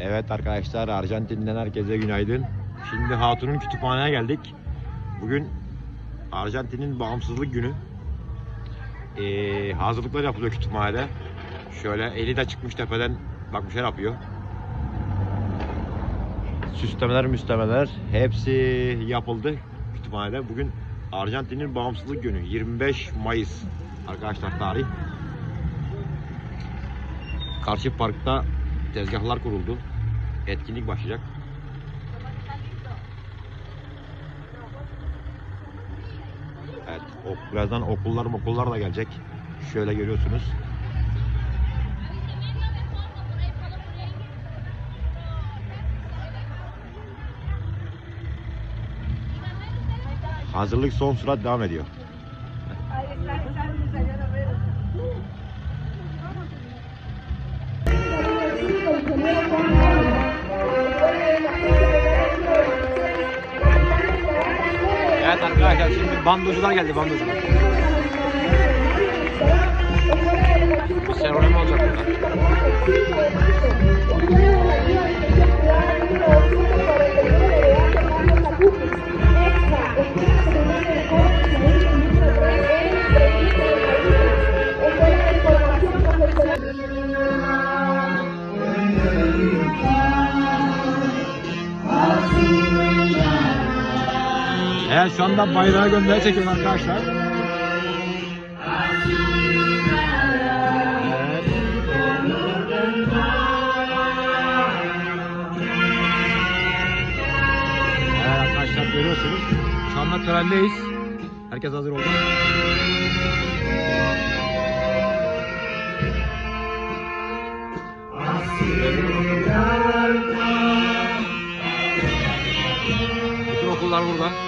Evet arkadaşlar Arjantin'den herkese günaydın. Şimdi Hatun'un kütüphaneye geldik. Bugün Arjantin'in bağımsızlık günü. Ee, hazırlıklar yapılıyor kütüphanede. Şöyle eli de çıkmış tepeden bak bir şey yapıyor. Süslemeler müslemeler hepsi yapıldı kütüphanede. Bugün Arjantin'in bağımsızlık günü 25 Mayıs arkadaşlar tarih. Karşı parkta tezgahlar kuruldu. Etkinlik başlayacak. Evet, ok, birazdan okullar okullar da gelecek. Şöyle görüyorsunuz. Hazırlık son sürat devam ediyor. Evet arkadaşlar şimdi bandocular geldi bandocular. Seremoni olacak burada. Evet şu anda bayrağı gönderi çekiyorlar arkadaşlar. Evet arkadaşlar görüyorsunuz. Şu anda törendeyiz. Herkes hazır oldu. Bütün okullar burada.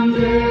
Arkadaşlar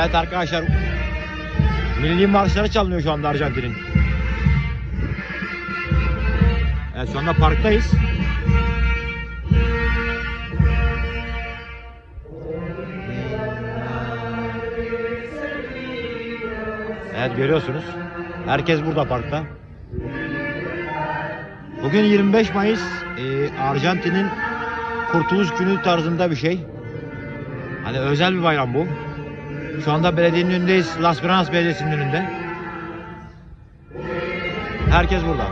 Evet arkadaşlar. Milli marşları çalınıyor şu anda Arjantin'in. Evet şu anda parktayız. Evet görüyorsunuz. Herkes burada parkta. Bugün 25 Mayıs. Ee, Arjantin'in Kurtuluş Günü tarzında bir şey. Hani özel bir bayram bu. Şu anda belediyenin önündeyiz. Las Vegas Belediyesi'nin önünde. Herkes burada.